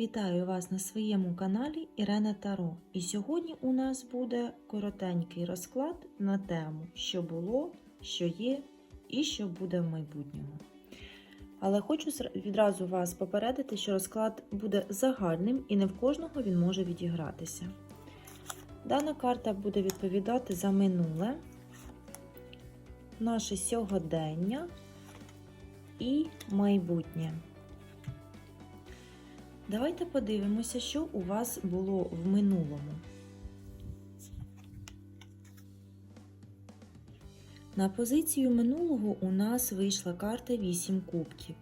Вітаю вас на своєму каналі Ірена Таро. І сьогодні у нас буде коротенький розклад на тему, що було, що є і що буде в майбутньому. Але хочу відразу вас попередити, що розклад буде загальним і не в кожного він може відігратися. Дана карта буде відповідати за минуле, наше сьогодення і майбутнє. Давайте подивимося, що у вас було в минулому. На позицію минулого у нас вийшла карта 8 кубків.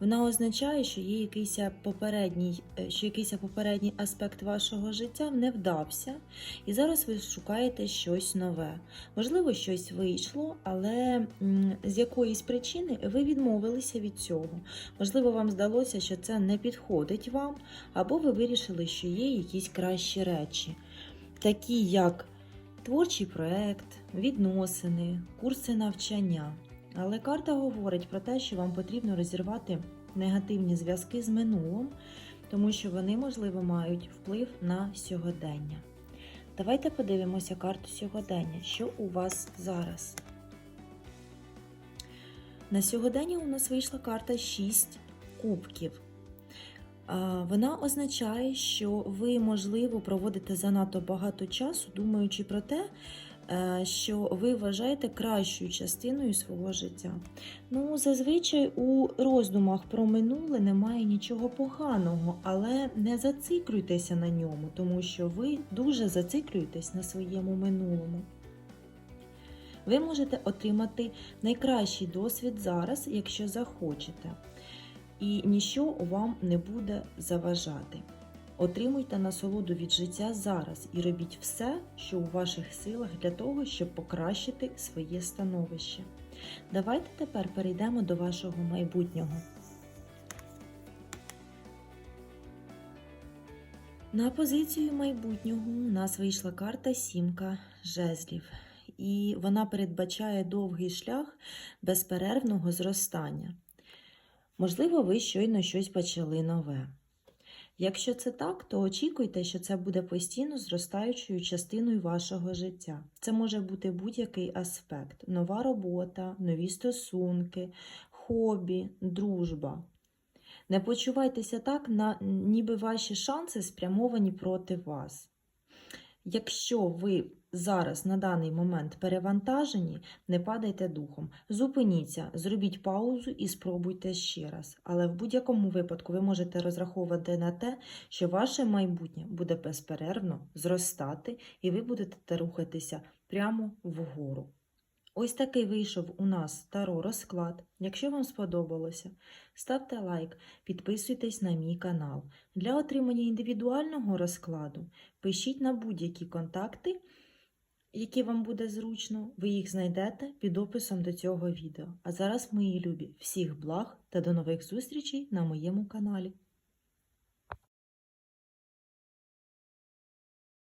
Вона означає, що є якийсь попередній, е, що якийсь попередній аспект вашого життя не вдався, і зараз ви шукаєте щось нове. Можливо, щось вийшло, але з якоїсь причини ви відмовилися від цього. Можливо, вам здалося, що це не підходить вам, або ви вирішили, що є якісь кращі речі, такі як творчий проект, відносини, курси навчання. Але карта говорить про те, що вам потрібно розірвати негативні зв'язки з минулим, тому що вони, можливо, мають вплив на сьогодення. Давайте подивимося карту сьогодення. Що у вас зараз? На сьогодення у нас вийшла карта 6 кубків. Вона означає, що ви, можливо, проводите занадто багато часу, думаючи про те, що ви вважаєте кращою частиною свого життя. Ну, зазвичай у роздумах про минуле немає нічого поганого, але не зациклюйтеся на ньому, тому що ви дуже зациклюєтесь на своєму минулому. Ви можете отримати найкращий досвід зараз, якщо захочете, і ніщо вам не буде заважати. Отримуйте насолоду від життя зараз і робіть все, що у ваших силах для того, щоб покращити своє становище. Давайте тепер перейдемо до вашого майбутнього. На позицію майбутнього у нас вийшла карта Сімка жезлів, і вона передбачає довгий шлях безперервного зростання. Можливо, ви щойно щось почали нове. Якщо це так, то очікуйте, що це буде постійно зростаючою частиною вашого життя. Це може бути будь-який аспект: нова робота, нові стосунки, хобі, дружба. Не почувайтеся так, на, ніби ваші шанси спрямовані проти вас. Якщо ви зараз на даний момент перевантажені, не падайте духом. Зупиніться, зробіть паузу і спробуйте ще раз. Але в будь-якому випадку ви можете розраховувати на те, що ваше майбутнє буде безперервно зростати, і ви будете рухатися прямо вгору. Ось такий вийшов у нас таро розклад. Якщо вам сподобалося, ставте лайк, підписуйтесь на мій канал. Для отримання індивідуального розкладу пишіть на будь-які контакти, які вам буде зручно, ви їх знайдете під описом до цього відео. А зараз, мої любі, всіх благ та до нових зустрічей на моєму каналі.